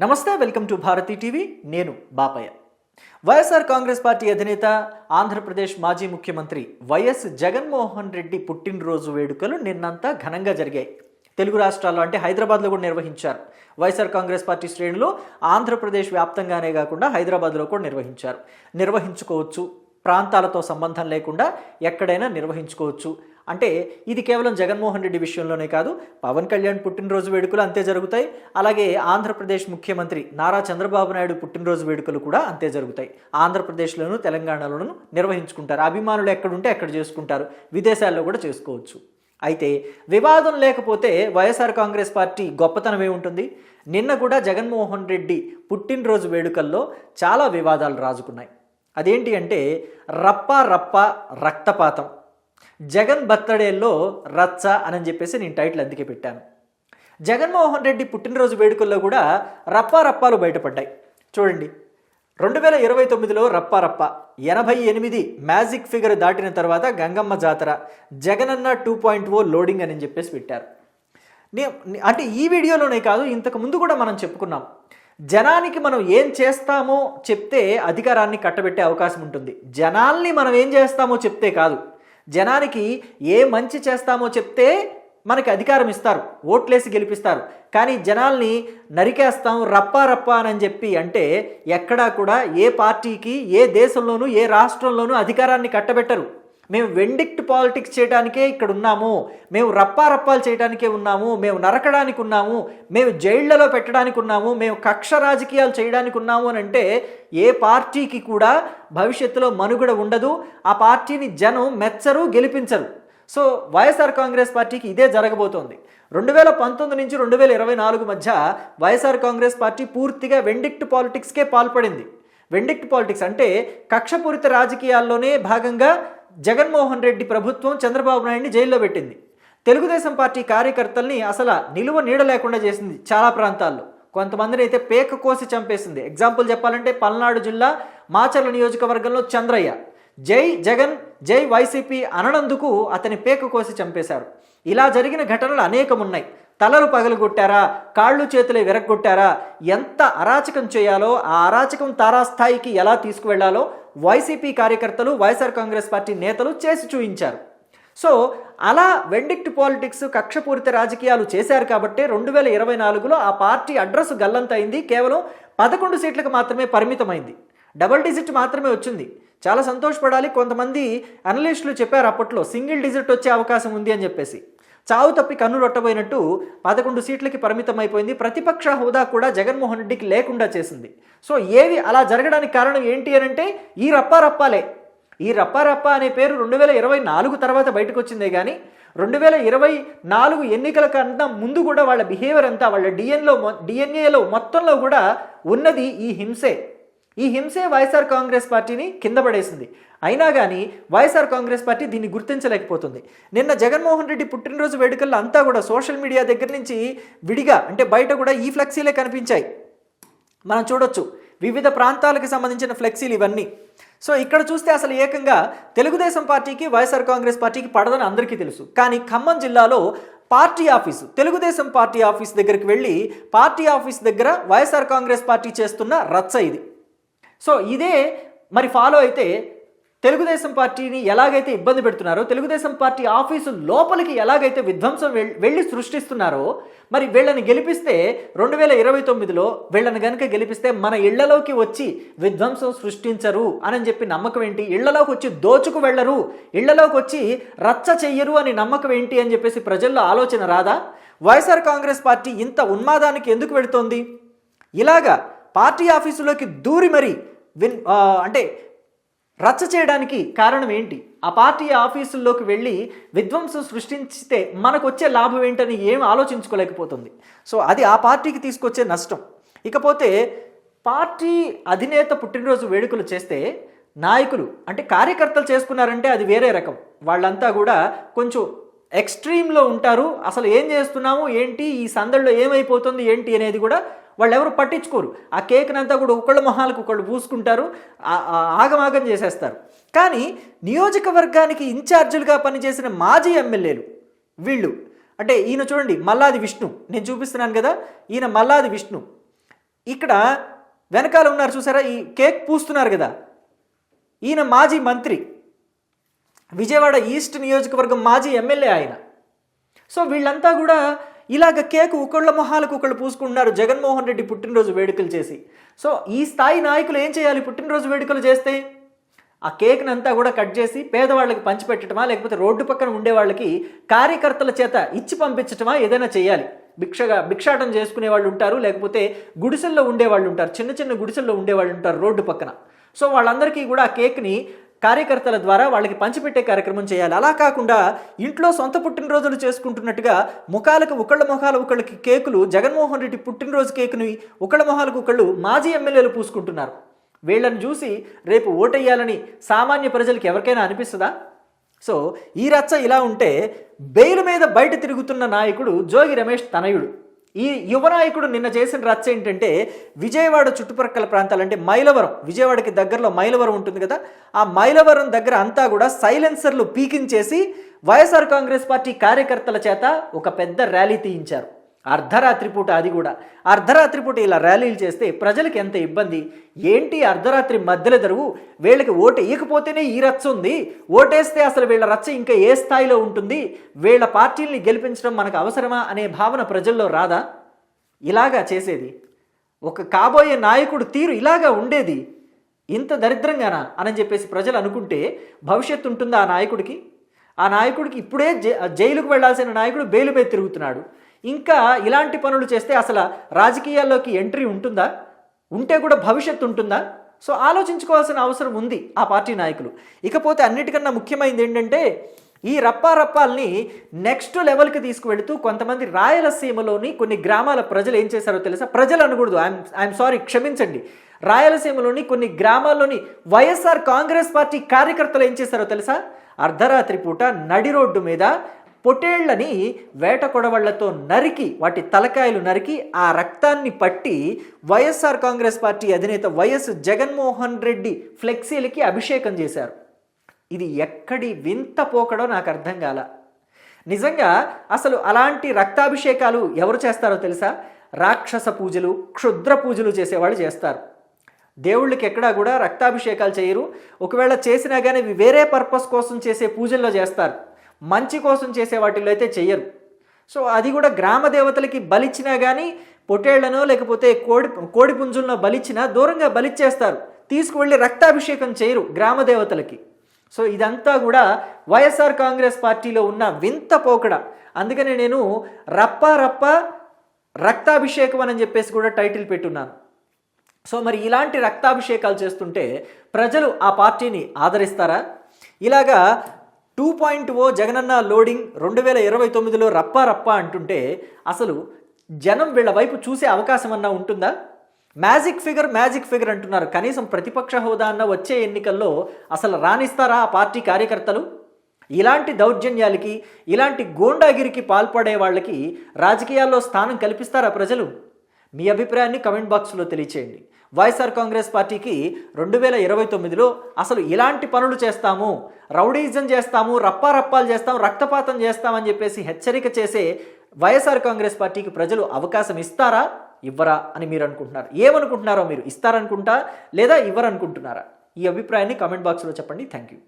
నమస్తే welcome to Bharati TV. నేను Bapayya. YSR Congress party అధినేత ఆంధ్రప్రదేశ్ మాజీ ముఖ్యమంత్రి వైఎస్ జగన్మోహన్ రెడ్డి పుట్టినరోజు వేడుకలు నిన్నంతా ఘనంగా జరిగాయి. తెలుగు రాష్ట్రాల్లో అంటే హైదరాబాద్లో కూడా నిర్వహించారు. వైఎస్ఆర్ కాంగ్రెస్ పార్టీ శ్రేణులు ఆంధ్రప్రదేశ్ వ్యాప్తంగానే కాకుండా హైదరాబాద్లో కూడా నిర్వహించారు. నిర్వహించుకోవచ్చు. ప్రాంతాలతో సంబంధం లేకుండా ఎక్కడైనా నిర్వహించుకోవచ్చు. అంటే ఇది కేవలం జగన్మోహన్ రెడ్డి విషయంలోనే కాదు పవన్ కళ్యాణ్ పుట్టినరోజు వేడుకలు అంతే జరుగుతాయి. అలాగే ఆంధ్రప్రదేశ్ ముఖ్యమంత్రి నారా చంద్రబాబు నాయుడు పుట్టినరోజు వేడుకలు కూడా అంతే జరుగుతాయి. ఆంధ్రప్రదేశ్లోను తెలంగాణలోను నిర్వహించుకుంటారు. అభిమానులు ఎక్కడుంటే అక్కడ చేసుకుంటారు. విదేశాల్లో కూడా చేసుకోవచ్చు. అయితే వివాదం లేకపోతే వైఎస్ఆర్ కాంగ్రెస్ పార్టీ గొప్పతనం ఏముంటుంది? నిన్న కూడా జగన్మోహన్ రెడ్డి పుట్టినరోజు వేడుకల్లో చాలా వివాదాలు రాజుకున్నాయి. అదేంటి అంటే రప్ప రప్ప రక్తపాతం. జగన్ బర్త్డేలో రచ్చ అని చెప్పేసి నేను టైటిల్ అందుకే పెట్టాను. జగన్మోహన్ రెడ్డి పుట్టినరోజు వేడుకల్లో కూడా రప్పా రప్పాలు బయటపడ్డాయి. చూడండి రెండు వేల ఇరవై తొమ్మిదిలో రప్పా రప్ప ఎనభై ఎనిమిది మ్యాజిక్ ఫిగర్ దాటిన తర్వాత గంగమ్మ జాతర Jagananna two point O loading అని చెప్పేసి పెట్టారు. అంటే ఈ వీడియోలోనే కాదు ఇంతకు ముందు కూడా మనం చెప్పుకున్నాం. జనానికి మనం ఏం చేస్తామో చెప్తే అధికారాన్ని కట్టబెట్టే అవకాశం ఉంటుంది. జనాల్ని మనం ఏం చేస్తామో చెప్తే కాదు. జనానికి ఏ మంచి చేస్తామో చెప్తే మనకి అధికారం ఇస్తారు ఓట్లేసి గెలిపిస్తారు. కానీ జనాల్ని నరికేస్తాం రప్పా రప్పా అని చెప్పి అంటే ఎక్కడా కూడా ఏ పార్టీకి ఏ దేశంలోనూ ఏ రాష్ట్రంలోనూ అధికారాన్ని కట్టబెట్టరు. మేము వెండిక్ట్ పాలిటిక్స్ చేయడానికే ఇక్కడ ఉన్నాము. మేము రప్పా రప్పాలు చేయడానికే ఉన్నాము. మేము నరకడానికి ఉన్నాము. మేము జైళ్ళలో పెట్టడానికి ఉన్నాము. మేము కక్ష రాజకీయాలు చేయడానికి ఉన్నాము అని అంటే ఏ పార్టీకి కూడా భవిష్యత్తులో మనుగడ ఉండదు. ఆ పార్టీని జనం మెచ్చరు గెలిపించరు. సో వైఎస్ఆర్ కాంగ్రెస్ పార్టీకి ఇదే జరగబోతోంది. రెండు వేల పంతొమ్మిది నుంచి రెండు వేల ఇరవై నాలుగు మధ్య వైఎస్ఆర్ కాంగ్రెస్ పార్టీ పూర్తిగా వెండిక్ట్ పాలిటిక్స్కే పాల్పడింది. వెండిక్ట్ పాలిటిక్స్ అంటే కక్షపూరిత రాజకీయాల్లోనే భాగంగా జగన్మోహన్ రెడ్డి ప్రభుత్వం చంద్రబాబు నాయుడిని జైల్లో పెట్టింది. తెలుగుదేశం పార్టీ కార్యకర్తల్ని అసలు నిలువ నీడ లేకుండా చేసింది చాలా ప్రాంతాల్లో. కొంతమందిని అయితే పేక కోసి చంపేసింది. ఎగ్జాంపుల్ చెప్పాలంటే పల్నాడు జిల్లా మాచర్ల నియోజకవర్గంలో చంద్రయ్య. జై జగన్ జై వైసీపీ అననందుకు అతని పేక కోసి చంపేశారు. ఇలా జరిగిన ఘటనలు అనేకం ఉన్నాయి తలలు పగలగొట్టారా? కాళ్ళు చేతులు విరగొట్టారా ఎంత అరాచకం చేయాలో ఆ అరాచకం తారాస్థాయికి ఎలా తీసుకువెళ్ళాలో వైసీపీ కార్యకర్తలు వైఎస్ఆర్ కాంగ్రెస్ పార్టీ నేతలు చేసి చూయించారు. సో అలా వెండిక్ట్ పాలిటిక్స్ కక్షపూరిత రాజకీయాలు చేశారు కాబట్టి రెండు వేల ఇరవై నాలుగులో ఆ పార్టీ అడ్రస్ గల్లంతైంది కేవలం పదకొండు సీట్లకు మాత్రమే పరిమితమైంది. డబల్ డిజిట్ మాత్రమే వచ్చింది. చాలా సంతోషపడాలి. కొంతమంది అనలిస్టులు చెప్పారు అప్పట్లో సింగిల్ డిజిట్ వచ్చే అవకాశం ఉంది అని చెప్పేసి. చావు తప్పి కన్ను రొట్టబోయినట్టు పదకొండు సీట్లకి పరిమితం అయిపోయింది ప్రతిపక్ష హోదా కూడా జగన్మోహన్ రెడ్డికి లేకుండా చేసింది. సో ఏవి అలా జరగడానికి కారణం ఏంటి అని అంటే ఈ రప్పారప్పాలే. ఈ రప్పారప్ప అనే పేరు రెండు వేల ఇరవై నాలుగు తర్వాత బయటకు వచ్చిందే కానీ రెండు వేల ఇరవై నాలుగు ఎన్నికల కన్నా ముందు కూడా వాళ్ళ బిహేవియర్ అంతా వాళ్ళ డిఎన్లో డిఎన్ఏలో మొత్తంలో కూడా ఉన్నది ఈ హింసే. ఈ హింసే వైఎస్ఆర్ కాంగ్రెస్ పార్టీని కింద పడేసింది. అయినా కానీ వైఎస్ఆర్ కాంగ్రెస్ పార్టీ దీన్ని గుర్తించలేకపోతుంది. నిన్న జగన్మోహన్ రెడ్డి పుట్టినరోజు వేడుకల్లో అంతా కూడా సోషల్ మీడియా దగ్గర నుంచి విడిగా అంటే బయట కూడా ఈ ఫ్లెక్సీలే కనిపించాయి. మనం చూడొచ్చు. వివిధ ప్రాంతాలకు సంబంధించిన ఫ్లెక్సీలు ఇవన్నీ. సో ఇక్కడ చూస్తే అసలు ఏకంగా తెలుగుదేశం పార్టీకి వైఎస్ఆర్ కాంగ్రెస్ పార్టీకి పడదని అందరికీ తెలుసు. కానీ ఖమ్మం జిల్లాలో party office Telugudesam party office దగ్గరికి వెళ్ళి పార్టీ ఆఫీస్ దగ్గర వైఎస్ఆర్ కాంగ్రెస్ పార్టీ చేస్తున్న రచ్చ ఇది. సో ఇదే మరి ఫాలో అయితే తెలుగుదేశం పార్టీని ఎలాగైతే ఇబ్బంది పెడుతున్నారో తెలుగుదేశం పార్టీ ఆఫీసు లోపలికి ఎలాగైతే విధ్వంసం వెళ్ళి సృష్టిస్తున్నారో మరి వీళ్ళని గెలిపిస్తే రెండు వేల ఇరవై తొమ్మిదిలో వీళ్ళని కనుక గెలిపిస్తే మన ఇళ్ళలోకి వచ్చి విధ్వంసం సృష్టించరు అని చెప్పి నమ్మకం ఏంటి? ఇళ్ళలోకి వచ్చి దోచుకు వెళ్ళరు. ఇళ్ళలోకి వచ్చి రచ్చ చెయ్యరు అని నమ్మకం ఏంటి అని చెప్పేసి ప్రజల్లో ఆలోచన రాదా? వైఎస్ఆర్ కాంగ్రెస్ పార్టీ ఇంత ఉన్మాదానికి ఎందుకు వెళుతోంది? ఇలాగా పార్టీ ఆఫీసులోకి దూరి మరి విన్ అంటే రచ్చ చేయడానికి కారణం ఏంటి? ఆ పార్టీ ఆఫీసుల్లోకి వెళ్ళి విధ్వంసం సృష్టించితే మనకు వచ్చే లాభం ఏంటని ఏం ఆలోచించుకోలేకపోతుంది. సో అది ఆ పార్టీకి తీసుకొచ్చే నష్టం. ఇకపోతే పార్టీ అధినేత పుట్టినరోజు వేడుకలు చేస్తే నాయకులు అంటే కార్యకర్తలు చేసుకున్నారంటే అది వేరే రకం. వాళ్ళంతా కూడా కొంచెం ఎక్స్ట్రీమ్లో ఉంటారు. అసలు ఏం చేస్తున్నాము? ఏంటి? ఈ సందడిలో ఏమైపోతుంది? ఏంటి? అనేది కూడా వాళ్ళు ఎవరు పట్టించుకోరు. ఆ కేక్నంతా కూడా ఒకళ్ళ మొహాలకు ఒకళ్ళు పూసుకుంటారు. ఆగమాగం చేసేస్తారు. కానీ నియోజకవర్గానికి ఇన్ఛార్జీలుగా పనిచేసిన మాజీ ఎమ్మెల్యేలు వీళ్ళు అంటే ఈయన చూడండి మల్లాది విష్ణు. నేను చూపిస్తున్నాను కదా ఈయన మల్లాది విష్ణు. ఇక్కడ వెనకాల ఉన్నారు చూసారా? ఈ కేక్ పూస్తున్నారు కదా. ఈయన మాజీ మంత్రి. విజయవాడ ఈస్ట్ నియోజకవర్గం మాజీ ఎమ్మెల్యే ఆయన. సో వీళ్ళంతా కూడా ఇలాగ కేక్ ఒకళ్ళ మొహాలకు ఒకళ్ళు పూసుకుంటున్నారు. జగన్మోహన్ రెడ్డి పుట్టినరోజు వేడుకలు చేసి. సో ఈ స్థాయి నాయకులు ఏం చేయాలి? పుట్టినరోజు వేడుకలు చేస్తే ఆ కేక్ని అంతా కూడా కట్ చేసి పేదవాళ్ళకి పంచిపెట్టడమా లేకపోతే రోడ్డు పక్కన ఉండే వాళ్ళకి కార్యకర్తల చేత ఇచ్చి పంపించటమా? ఏదైనా చేయాలి. భిక్షగా భిక్షాటం చేసుకునే వాళ్ళు ఉంటారు. లేకపోతే గుడిసెల్లో ఉండేవాళ్ళు ఉంటారు. చిన్న చిన్న గుడిసెల్లో ఉండేవాళ్ళు ఉంటారు రోడ్డు పక్కన. సో వాళ్ళందరికీ కూడా ఆ కేక్ని కార్యకర్తల ద్వారా వాళ్ళకి పంచిపెట్టే కార్యక్రమం చేయాలి. అలా కాకుండా ఇంట్లో సొంత పుట్టినరోజులు చేసుకుంటున్నట్టుగా ముఖాలకు ఒకళ్ళ ముఖాలు ఒకళ్ళకి కేకులు జగన్మోహన్ రెడ్డి పుట్టినరోజు కేకుని ఒకళ్ళ మొహాలకు ఒకళ్ళు మాజీ ఎమ్మెల్యేలు పూసుకుంటున్నారు. వీళ్ళని చూసి రేపు ఓటేయాలని సామాన్య ప్రజలకు ఎవరికైనా అనిపిస్తుందా? సో ఈ రచ్చ ఇలా ఉంటే బెయిల్ మీద బయట తిరుగుతున్న నాయకుడు జోగి రమేష్ తనయుడు. ఈ యువనాయకుడు నిన్న చేసిన రచ్చ ఏంటంటే విజయవాడ చుట్టుపక్కల ప్రాంతాలు అంటే మైలవరం విజయవాడకి దగ్గరలో మైలవరం ఉంటుంది కదా ఆ మైలవరం దగ్గర అంతా కూడా సైలెన్సర్లు పీకింగ్ చేసి వైఎస్ఆర్ కాంగ్రెస్ పార్టీ కార్యకర్తల చేత ఒక పెద్ద ర్యాలీ తీయించారు. అర్ధరాత్రి పూట అది కూడా. అర్ధరాత్రి పూట ఇలా ర్యాలీలు చేస్తే ప్రజలకు ఎంత ఇబ్బంది? ఏంటి అర్ధరాత్రి మధ్యలో దరువు వీళ్ళకి ఓటు ఇయకపోతేనే ఈ రచ్చ ఉంది. ఓటేస్తే అసలు వీళ్ళ రచ్చ ఇంకా ఏ స్థాయిలో ఉంటుంది? వీళ్ళ పార్టీల్ని గెలిపించడం మనకు అవసరమా అనే భావన ప్రజల్లో రాదా? ఇలాగా చేసేది. ఒక కాబోయే నాయకుడు తీరు ఇలాగా ఉండేది. ఇంత దరిద్రంగానా? అని చెప్పేసి ప్రజలు అనుకుంటే భవిష్యత్తు ఉంటుందా ఆ నాయకుడికి? ఆ నాయకుడికి ఇప్పుడే జైలుకు వెళ్ళాల్సిన నాయకుడు బెయిల్ మీద తిరుగుతున్నాడు. ఇంకా ఇలాంటి పనులు చేస్తే అసలు రాజకీయాల్లోకి ఎంట్రీ ఉంటుందా? ఉంటే కూడా భవిష్యత్తు ఉంటుందా? సో ఆలోచించుకోవాల్సిన అవసరం ఉంది ఆ పార్టీ నాయకులు. ఇకపోతే అన్నిటికన్నా ముఖ్యమైనది ఏంటంటే ఈ రప్పారప్పాల్ని నెక్స్ట్ లెవెల్కి తీసుకువెళుతూ కొంతమంది రాయలసీమలోని కొన్ని గ్రామాల ప్రజలు ఏం చేశారో తెలుసా? ప్రజలు అనకూడదు. ఐఎమ్ ఐఎమ్ సారీ క్షమించండి. రాయలసీమలోని కొన్ని గ్రామాల్లోని వైఎస్ఆర్ కాంగ్రెస్ పార్టీ కార్యకర్తలు ఏం చేశారో తెలుసా? అర్ధరాత్రి పూట నడి రోడ్డు మీద పొటేళ్ళని వేట కొడవళ్ళతో నరికి వాటి తలకాయలు నరికి ఆ రక్తాన్ని పట్టి వైఎస్ఆర్ కాంగ్రెస్ పార్టీ అధినేత వైఎస్ జగన్మోహన్ రెడ్డి ఫ్లెక్సీలకి అభిషేకం చేశారు. ఇది ఎక్కడి వింత పోకడో నాకు అర్థం కాల. నిజంగా అసలు అలాంటి రక్తాభిషేకాలు ఎవరు చేస్తారో తెలుసా? రాక్షస పూజలు క్షుద్ర పూజలు చేసేవాళ్ళు చేస్తారు. దేవుళ్ళకి ఎక్కడా కూడా రక్తాభిషేకాలు చేయరు. ఒకవేళ చేసినా కానీ వేరే పర్పస్ కోసం చేసే పూజల్లో చేస్తారు. మంచి కోసం చేసే వాటిలో అయితే చెయ్యరు సో అది కూడా గ్రామ దేవతలకి బలిచ్చినా కానీ పొట్టేళ్ళనో లేకపోతే కోడి కోడి పుంజులను బలిచ్చినా దూరంగా బలిచ్చేస్తారు. తీసుకువెళ్ళి రక్తాభిషేకం చేయరు గ్రామ దేవతలకి. సో ఇదంతా కూడా వైఎస్ఆర్ కాంగ్రెస్ పార్టీలో ఉన్న వింత పోకడ. అందుకనే నేను రప్ప రప్ప రక్తాభిషేకం అని చెప్పేసి కూడా టైటిల్ పెట్టున్నాను. సో మరి ఇలాంటి రక్తాభిషేకాలు చేస్తుంటే ప్రజలు ఆ పార్టీని ఆదరిస్తారా? ఇలాగా two point O Jagananna loading రెండు వేల ఇరవై తొమ్మిదిలో రప్పా రప్పా అంటుంటే అసలు జనం వీళ్ళ వైపు చూసే అవకాశం అన్నా ఉంటుందా? మ్యాజిక్ ఫిగర్ మ్యాజిక్ ఫిగర్ అంటున్నారు. కనీసం ప్రతిపక్ష హోదా అన్న వచ్చే ఎన్నికల్లో అసలు రాణిస్తారా ఆ పార్టీ కార్యకర్తలు? ఇలాంటి దౌర్జన్యాలకి ఇలాంటి గోండాగిరికి పాల్పడే వాళ్ళకి రాజకీయాల్లో స్థానం కల్పిస్తారా ప్రజలు? మీ అభిప్రాయాన్ని కమెంట్ బాక్స్లో తెలియచేయండి. వైఎస్ఆర్ కాంగ్రెస్ పార్టీకి రెండు వేల ఇరవై తొమ్మిదిలో అసలు ఇలాంటి పనులు చేస్తాము రౌడీజం చేస్తాము రప్పారప్పాలు చేస్తాం రక్తపాతం చేస్తామని చెప్పేసి హెచ్చరిక చేసే వైఎస్ఆర్ కాంగ్రెస్ పార్టీకి ప్రజలు అవకాశం ఇస్తారా ఇవ్వరా అని మీరు అనుకుంటున్నారు? ఏమనుకుంటున్నారో మీరు ఇస్తారనుకుంటా లేదా ఇవ్వరనుకుంటున్నారా? ఈ అభిప్రాయాన్ని కమెంట్ బాక్స్లో చెప్పండి. Thank you.